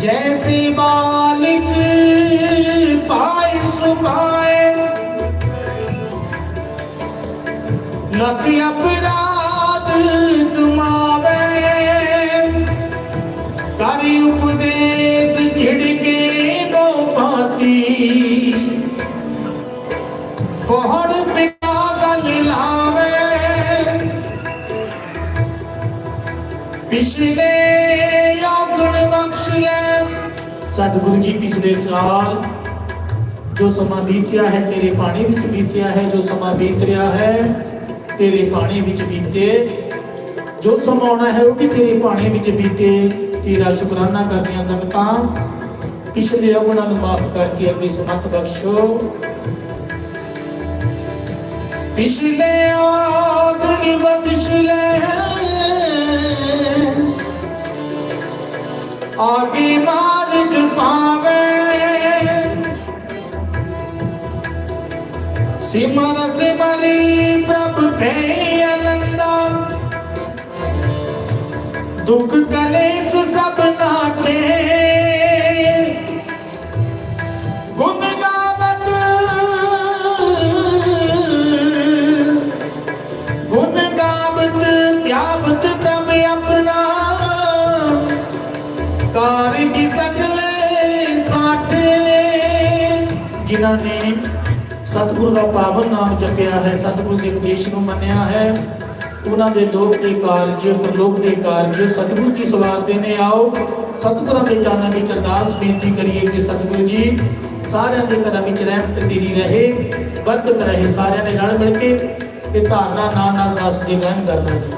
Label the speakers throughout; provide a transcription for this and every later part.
Speaker 1: जैसी मालिक पाए सुखाए नथी अपराध कमावे तारी उपदेश छिड़के नो पाती कोहड़ पिता गल लावे पिछले ਸਤਿਗੁਰੂ ਜੀ, ਪਿਛਲੇ ਸਾਲ ਜੋ ਸਮਾਂ ਬੀਤਿਆ ਹੈ, ਤੇਰੇ ਪਾਣੀ ਵਿੱਚ ਬੀਤਿਆ ਹੈ, ਜੋ ਸਮਾਂ ਬੀਤ ਰਿਹਾ ਹੈ, ਤੇਰੇ ਪਾਣੀ ਵਿੱਚ ਬੀਤੇ। ਜੋ ਸਮਾਂ ਆਉਣਾ ਹੈ, ਉਹ ਵੀ ਤੇਰੇ ਪਾਣੀ ਵਿੱਚ ਬੀਤੇ। ਤੇਰਾ ਸ਼ੁਕਰਾਨਾ ਕਰਦੀਆਂ ਸੰਗਤਾਂ। ਪਿਛਲੇ ਔਗਣਾਂ ਨੂੰ ਮਾਫ ਕਰਕੇ ਅੱਗੇ ਸਮਤ ਬਖਸ਼ੋ। ਪਿਛਲੇ ਔਗਣ ਬਖਸ਼ ਲੈ और बीमार पावे। सिमर सिमरी प्रभु भे आनंदा दुख कलेश सब नाट ਸਗਲੇ ਸਾਠੇ। ਜਿਨ੍ਹਾਂ ਨੇ ਸਤਿਗੁਰੂ ਦਾ ਪਾਵਨ ਨਾਮ ਜਪਿਆ ਹੈ, ਸਤਿਗੁਰੂ ਦੇ ਉਪਦੇਸ਼ ਨੂੰ ਮੰਨਿਆ ਹੈ, ਉਹਨਾਂ ਦੇ ਲੋਕ ਦੇ ਕਾਰਜ ਪ੍ਰਲੋਕ ਦੇ ਕਾਰਜ ਸਤਿਗੁਰੂ ਜੀ ਸਵਾਰਦੇ ਨੇ। ਆਓ ਸਤਿਗੁਰਾਂ ਦੇ ਚਰਨਾਂ ਵਿੱਚ ਅਰਦਾਸ ਬੇਨਤੀ ਕਰੀਏ ਕਿ ਸਤਿਗੁਰੂ ਜੀ, ਸਾਰਿਆਂ ਦੇ ਘਰਾਂ ਵਿੱਚ ਰਹਿਮਤ ਤੇਰੀ ਰਹੇ, ਬਰਕਤ ਰਹੇ, ਸਾਰਿਆਂ ਨੇ ਰਲ ਮਿਲ ਕੇ ਤੇ ਧਾਰਨਾ ਨਾਲ ਨਾਲ ਰਸ ਦੇ ਗਾਇਨ ਕਰਨਾ ਜੀ।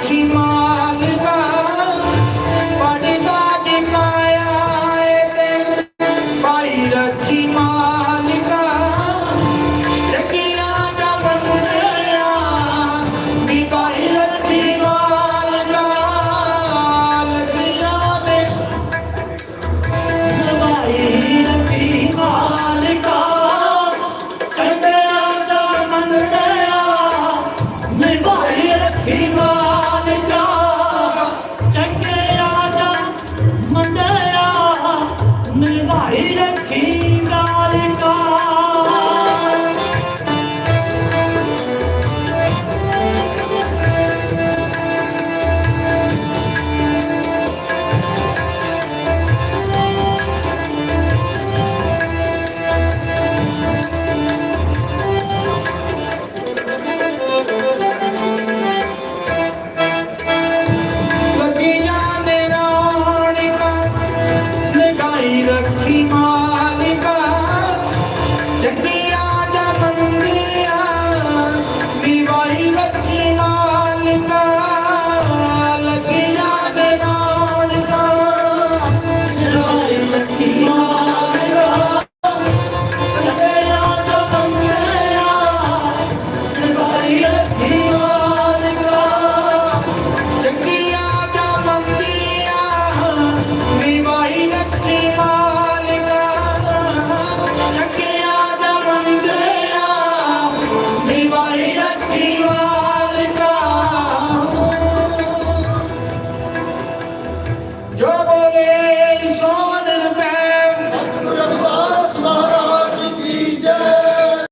Speaker 1: Keep